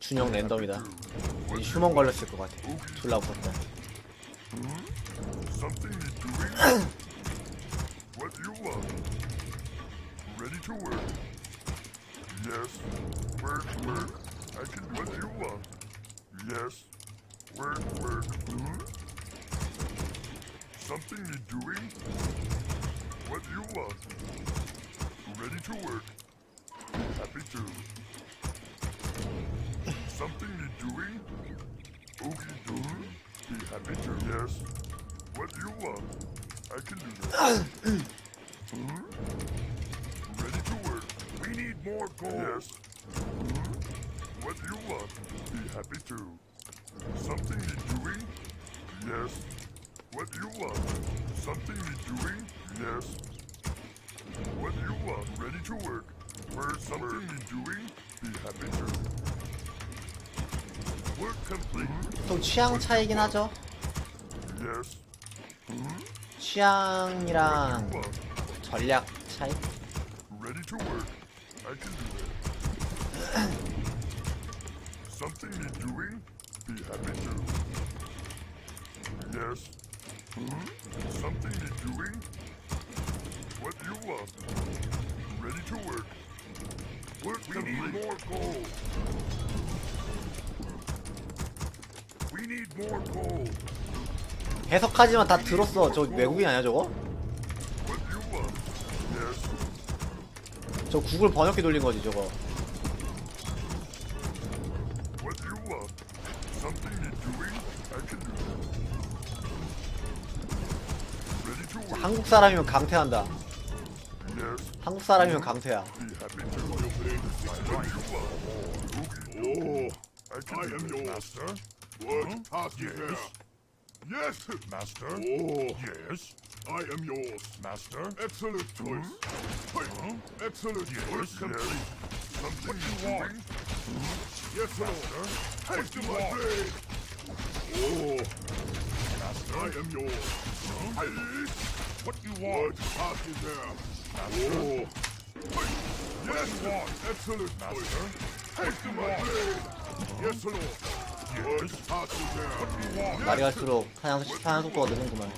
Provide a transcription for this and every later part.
준영 랜덤이다. 이 휴먼 걸렸을 것 같아. Hmm? To work? Happy to. Something need doing? Okay, doing? Be happy to. Yes. What do you want? I can do that. Hmm? Ready to work. We need more gold. Yes. Hmm? What do you want? Be happy to. Something need doing? Yes. What do you want? Something need doing? Yes. What do you want? Ready to work. Where's something need doing? Be happy to. Work complete. 좀 취향 차이긴 하죠. Yes. 취향이랑 What? 전략 차이? Ready to work. I can do that. Something need doing? Be happy to. Yes. Something need doing? What you want? Ready to work. Work we need more gold. We need more gold. 해석하지만 다 들었어. 저 외국인 아니야 저거? What do you want? Yes. 저 구글 번역기 돌린 거지 저거. What do you want? Something need doing? I can do that. Ready to work. 한국 사람이면 강퇴한다. Yes. 한국 사람이면 강퇴야. No, I, am your Master? What huh? past yes. Here? Yes! Master? Oh. Yes? I am yours. Master? Excellent choice. Hmm? Huh? Excellent yes, choice. Yes. Complete. Something what you want? Hmm? Yes, Master? Take to my blade! Oh. Master? I am yours. Huh? I... What oh. you want? Past there? Master? Oh. Yes! What you want? Excellent Master? choice. 날이 갈수록 사냥, 사냥 속도가 느는구만.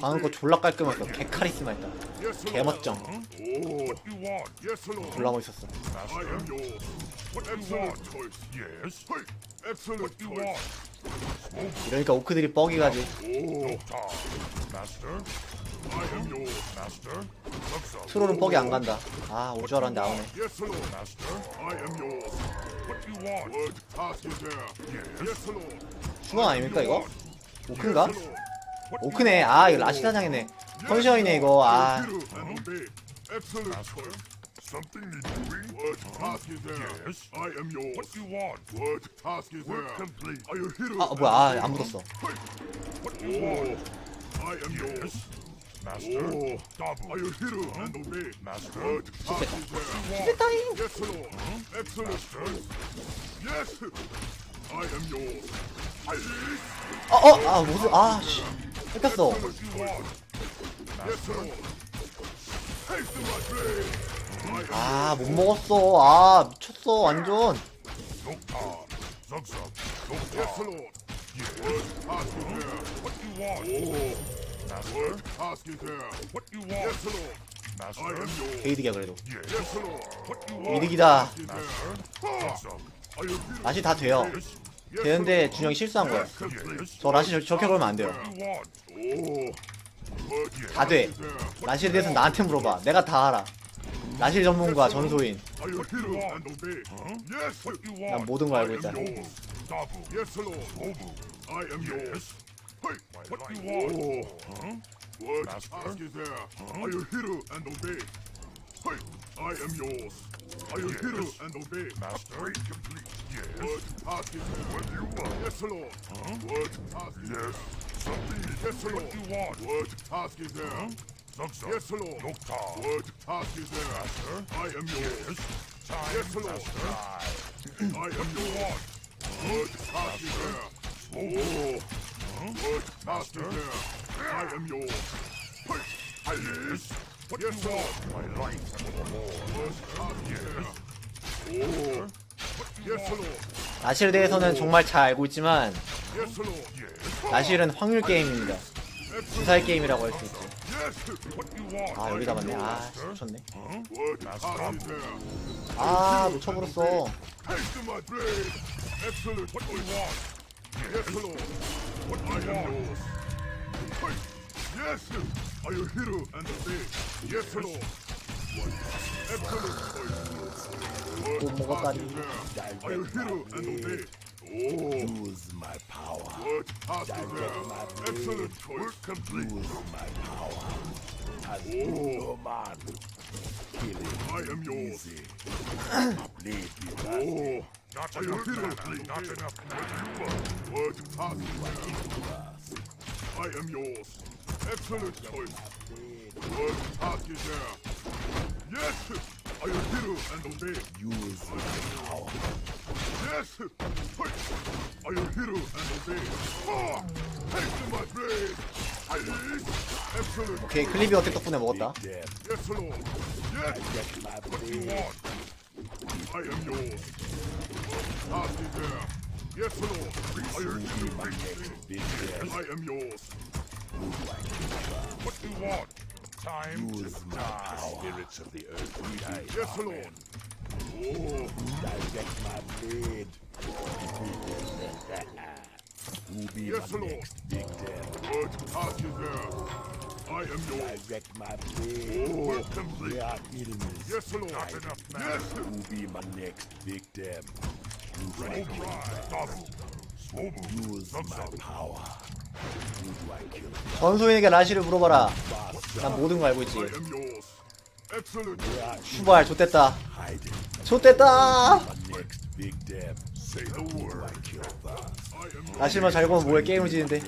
방금 거? 졸라 깔끔했어. 개 카리스마 있다. Oh, Lord. 졸라 멋있었어. 이러니까 오크들이 뻑이 가지. Oh. Looks up. 트롤은 뻑이 안 간다. 아, 올 줄 알았는데? Yes, Lord. 중앙 아닙니까 이거? 오크인가? 오크네. 아, 이거 라시 사장이네. 컨디션이네 이거. 아? 아 뭐야? 아, 안 묻었어. Oh. Oh. 어, 어, 아, 무슨, 아, 씨. 뺏겼어. 아, 못 먹었어. 아, 미쳤어, 완전. Oh. 게이득이야, 그래도. 이득이다. 라시 다 돼요. 되는데. 준영이 실수한 거야. 저 라시 저- 저렇게 걸면 안 돼요. Oh, 다 돼. 라시에 대해서 나한테 물어봐. 내가 다 알아. 라실 전문가 전소인. 난? 모든 걸 알고 있다. Yes. What ask you? What do you want? Yes, Lord. Huh? What ask you? Yes. Something. Yes, Lord. What do you want? What ask is there? Huh? Zugzug. Yes, Lord. Noctar. What task is there? Master? I am yours. Yes. Time, yes, Lord. Master. I am yours. What task is there? Oh. Huh? What task is there? I am yours. Hey. Yes. What yes, do you Lord. want? My life and more. What task yes. is there? Oh. 나실에 대해서는 정말 잘 알고 있지만. 나실은 확률 게임입니다. 주사위 게임이라고 할수 want? 아 여기 I 남았네. am 아. 놓쳤네. 아 놓쳐버렸어. 못 Good 먹었다니. copy there. Are you hero and obey? Oh, Use my power. good copy there. Excellent choice. Work complete. Use my power. As Oh, no man. Killing I am yours. easy. Leave you Oh, Not Are you enough hero mana. and Not obey? enough mana. Good copy there. I am yours. Excellent choice. Good copy there. Yes. Are you hero and obey? use power. Yes! Hey! Are you hero and obey? Ah! Take to my blade! Aye! Excellent! 오케이 클리비 어택 덕분에 먹었다. Yes, Lord! Yes! What you blade. want? I am yours! Copy there! Yes, Lord! You Be my next big death. I am yours! What you want? Time Use to die. Spirits of the earth. Unite. Yes, Lord! Oh, Direct my blade. Who be Yes, my Lord. next death? good there! I am yours! Direct my blade. Oh, Work complete. We are enemies. yes, Lord! Not enough mana. Yes! Who be my next victim? Ready to ride. Double. Use my power. 전소인에게 라시를 물어봐라. 난 모든 거 알고 있지. 슈발 am yours! 라실만 잘 보면 뭐해 게임을 지는데.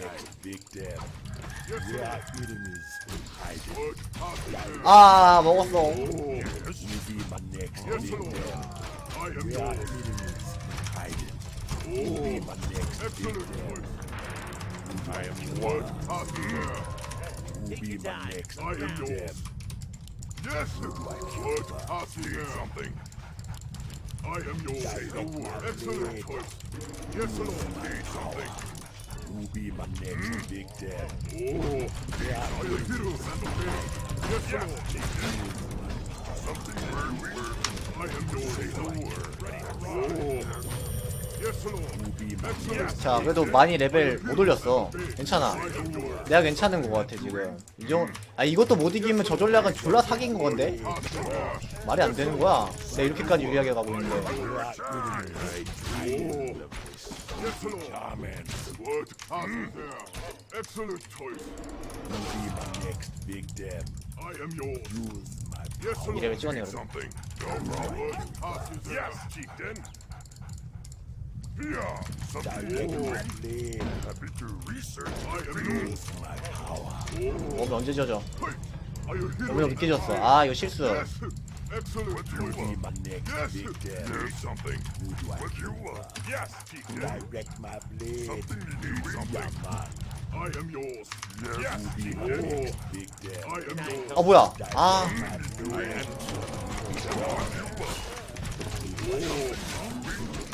아 먹었어. I am what? Who be my next I am yours. Yes, what? Hakia. Something. I am your Say the word. Excellent choice. Yes, Lord. Need something. Who be my next hmm. big dad? Oh, yeah. I am heroes and the Yes, Lord. Something. Word, word. I am your Say the word. Ready. 자 그래도 많이 레벨 못 올렸어. 괜찮아. 내가 괜찮은 거 같아 지금. 이정 아 이것도 못 이기면 저 전략은 졸라 사기인 건데! 말이 안 되는 거야. 내가 이렇게까지 유리하게 가고 있는데. Oh, yes, Lord! Amen. Good copy there! Excellent choice! You be my next victim. I am yours! Use my Yes, 이 Lord! 레벨 찍었네 그럼. Something. No problem. Good copy there! Yes, chieftain. Yeah. Something blade. Happy to research. I am yours! My power. 몸이 언제 져져? Hey, are you hero? 몸이 늦게 졌어. 아 이거 실수. Yes! Excellent What you want? Yes. There's something. What you want? Yes. Direct my blade. Something you need. Something. I am yours! Yes, victim. I am yours! 아 뭐야? 아! What you want? Yes,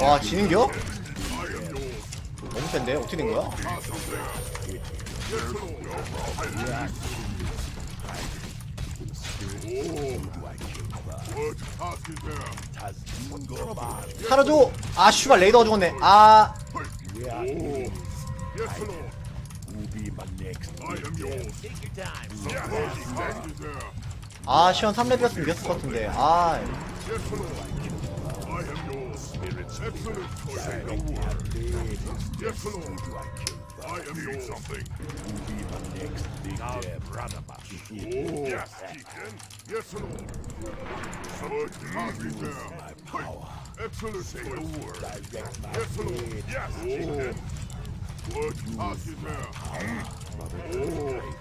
와 지는겨? 너무 센데 어떻게 된 거야? 사라져 아 슈발 레이더가 죽었네 아? 아 시원 3렙이었으면 이겼을 것 같은데 아. I am your yours. something. Be the next big now, brother. Oh, yes, Deacon. Yes. Lord, mark it down. My power. Excellent Say choice. The word. Direct my yes, Lord. Yes, oh. Deacon. Word, mark it down. Mother oh. Word.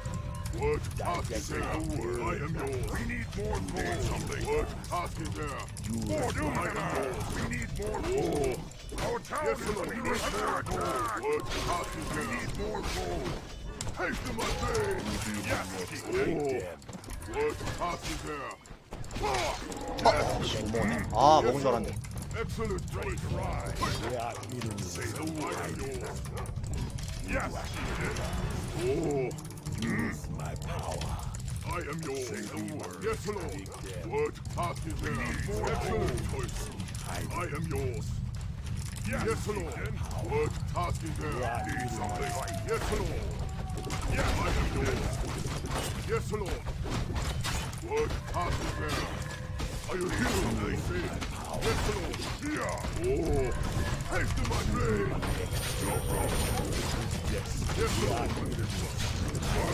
Word, I am yours. We need more gold. Something. Word, ask it down. You more do my am. We need more oh. gold. Oh. Our town yes, is under attack. What task is there? We need more gold. Hasten my day. Yes, Deacon. What task is there? 아 먹은 줄 알았네 Excellent choice. Right. We are enemies. Say the word. I am yours. Yes, Deacon. Use my power. I am yours. Say the word. Yes, Lord. What task is there? Excellent choice. I am yours. Yes, yes Lord. What task is there? Need something. Right. Yes, Lord. Yes, I am yours. Yes, Lord. What task is there? Are you hearing what I say? Yes, Lord. Yeah. Oh. Haste to my blade. No problem. Yes, yes, Lord.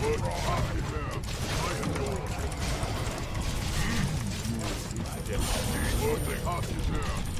What task is there? I am yours. What task is there?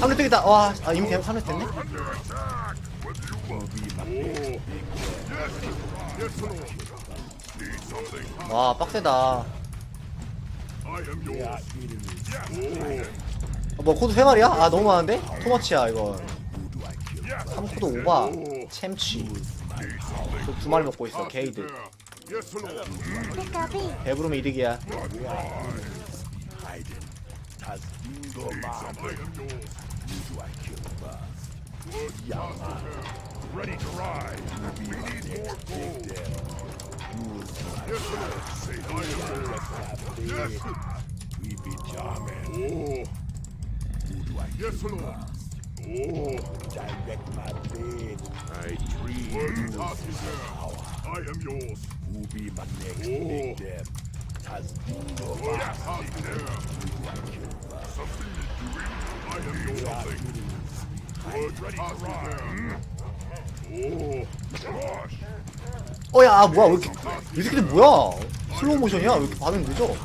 3렙 되겠다 와 아 이미 3렙 됐네? Oh. 와 빡세다. 어, 뭐 코드 3마리야? 아 너무 많은데? kill? Yes. 3코드 오바 챔치 두 마리 먹고 있어 게이드. 배부르면 이득이야. Has been go by. I am yours. Who do I kill first? Task? Ready to ride. We need more gold. Yes, Lord. Say I am yours. Yes. We be charming. Oh. Who do I kill Yes, Lord. first? Oh. Direct my blade. I dream. Task is there? I am yours. Who be my next Oh. big Oh. 어야 아, 뭐야 왜 이렇게 이 새끼들 뭐야 슬로우 모션이야 왜 이렇게 반응 늦어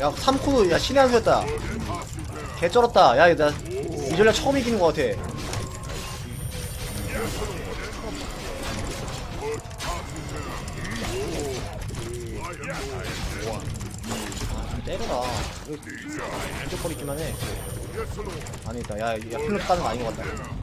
야 3코드 야 신의 한 수였다? 개 쩔었다 야나 이전략 처음 이기는 것 같아 Yes, Lord. What task is there? Oh. I am yours. 아, 때려라 왜 끈적거리기만 해. 아니다 야 야 필름 까는 거 아닌 것 같다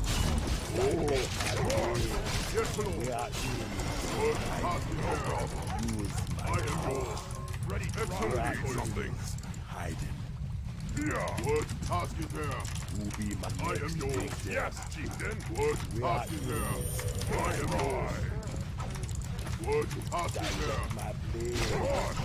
Lord. Word passing there. Who be my I am yours. Yes, chieftain. Word passing there. I am yours. Word passing there. My. I am yours. Yes, word passing there. Burning blade.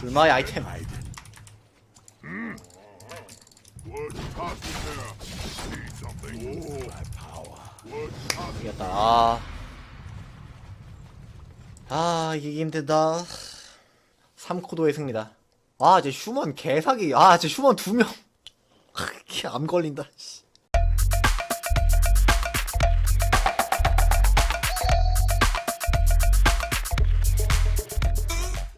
불마의 아이템. Oh. 이겼다. 아. 아, 이기기 힘들다. 3코도의 승리다. 아, 이제 휴먼 개사기. 아, 이제 휴먼 두 명. 암 걸린다. 씨.